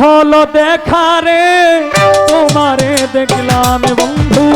হলো দেখারে তোমারে দেখলাম বন্ধু।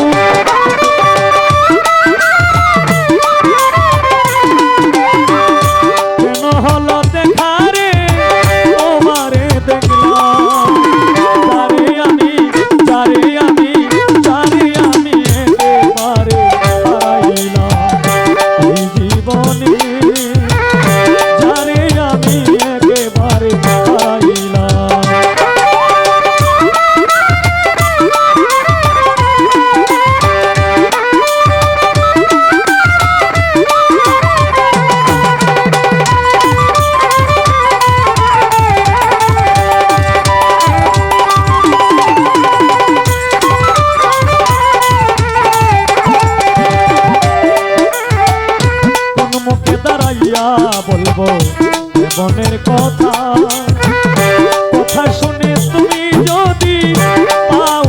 জীবনের কথা। কথা শুনে তুমি যদি পাও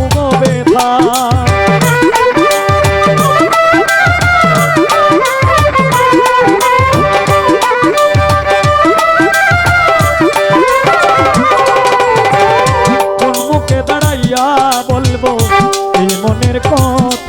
দাঁড়াইয়া বলব এই মনের কথা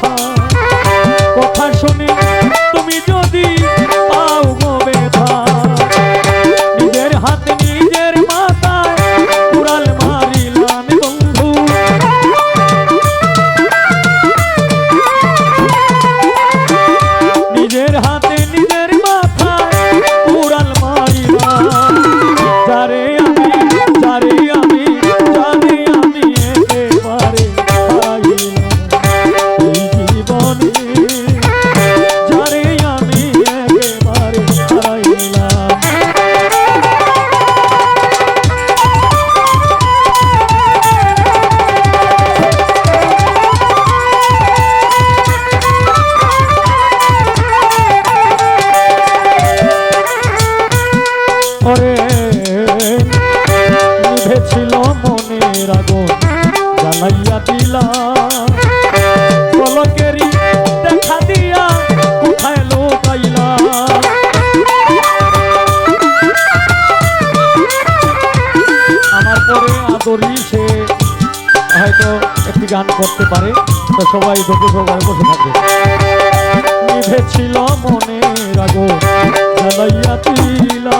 করে আদরি সে হয়তো একটি গান করতে পারে। তো সবাই ধৈর্য সবাই বসে থাকে নিভেছিল মনে রাগো জ্বালাইয়া তিলা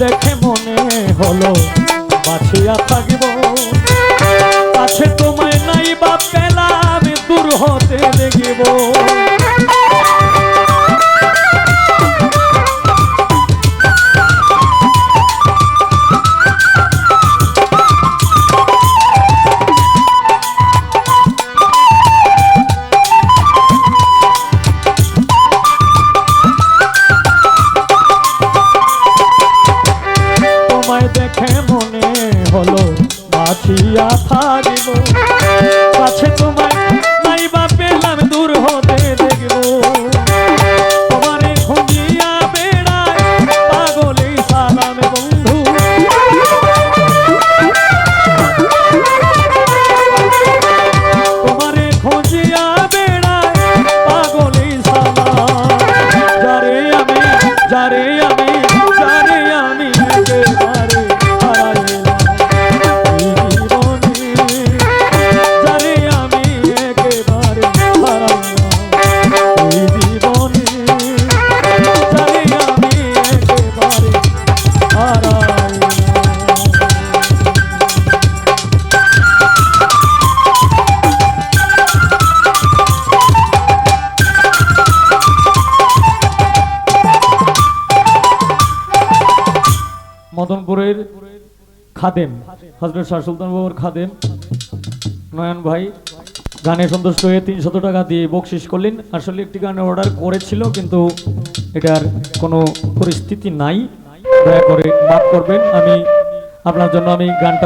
দেখে মনে হলো বাছিয়া থাকিব আছে তোমায় নাই বা পেলা আমি দূর হতে দেখিব। তারে মদনপুরের খাদেম, হজরত শাহ সুলতান বাবুর খাদেম। নয়ন ভাই, গানে সন্তুষ্ট হয়ে তিনশত টাকা দিয়ে বকশিস করলেন। আসলে একটি গান অর্ডার করেছিল, কিন্তু এটার কোনো পরিস্থিতি নাই। দয়া করে মাফ করবেন। আমি আপনার জন্য আমি গানটা